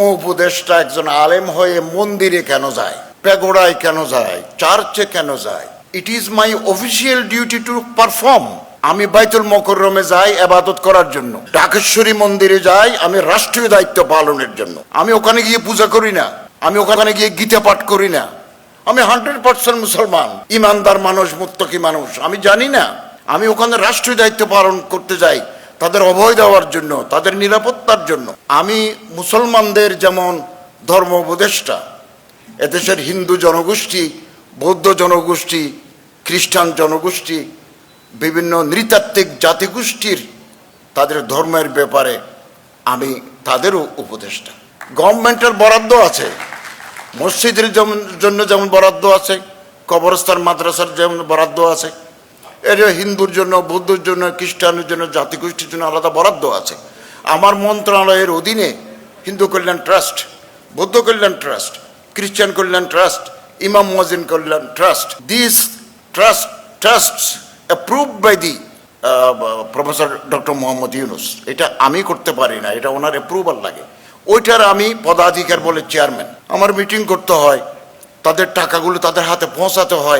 উপদেষ্টা একজন আলেম হয়ে মন্দিরে কেন যায়? পেগোড়ায় কেন যায়? চার্চে কেন যায়? It is my official duty to perform আমি বাইতুল মকরমে যাই আবাদত করার জন্য। ডাকেশ্বরী মন্দিরে যাই আমি রাষ্ট্রীয় দায়িত্ব পালনের জন্য। আমি ওখানে গিয়ে পূজা করি না। আমি ওখানে গিয়ে গীতা পাঠ করি না। আমি হান্ড্রেড পার্সেন্ট মুসলমান। ইমানদার মানুষ, মুত্তকি মানুষ। আমি জানি না। আমি ওখানে রাষ্ট্রীয় দায়িত্ব পালন করতে যাই। তাদের অভয় দেওয়ার জন্য, তাদের নিরাপত্তার জন্য। আমি মুসলমানদের যেমন ধর্ম উপদেষ্টা, এদেশের হিন্দু জনগোষ্ঠী, বৌদ্ধ জনগোষ্ঠী, খ্রিস্টান জনগোষ্ঠী, বিভিন্ন নৃতাত্ত্বিক জাতিগোষ্ঠীর তাদের ধর্মের ব্যাপারে আমি তাদেরও উপদেষ্টা। গভর্নমেন্টের বরাদ্দ আছে, মসজিদের জন্য যেমন বরাদ্দ আছে, কবরস্থান, মাদ্রাসার যেমন বরাদ্দ আছে এর হিন্দুর জন্য, বৌদ্ধর জন্য খ্রিস্টানের জন্য, জাতিগোষ্ঠীর জন্য আলাদা বরাদ্দ আছে। আমার মন্ত্রণালয়ের অধীনে হিন্দু কল্যাণ ট্রাস্ট, বৌদ্ধ কল্যাণ ট্রাস্ট, খ্রিস্টান কল্যাণ ট্রাস্ট, ইমাম মজিন কল্যাণ trust, this trust, trusts approved by the professor doctor Mohammad Yunus. এটা আমি করতে পারি না, এটা ওনার অ্যাপ্রুভাল লাগে। ওইটার আমি পদাধিকার বলে চেয়ারম্যান আমার মিটিং করতে হয়, তাদের টাকাগুলো তাদের হাতে পৌঁছাতে হয়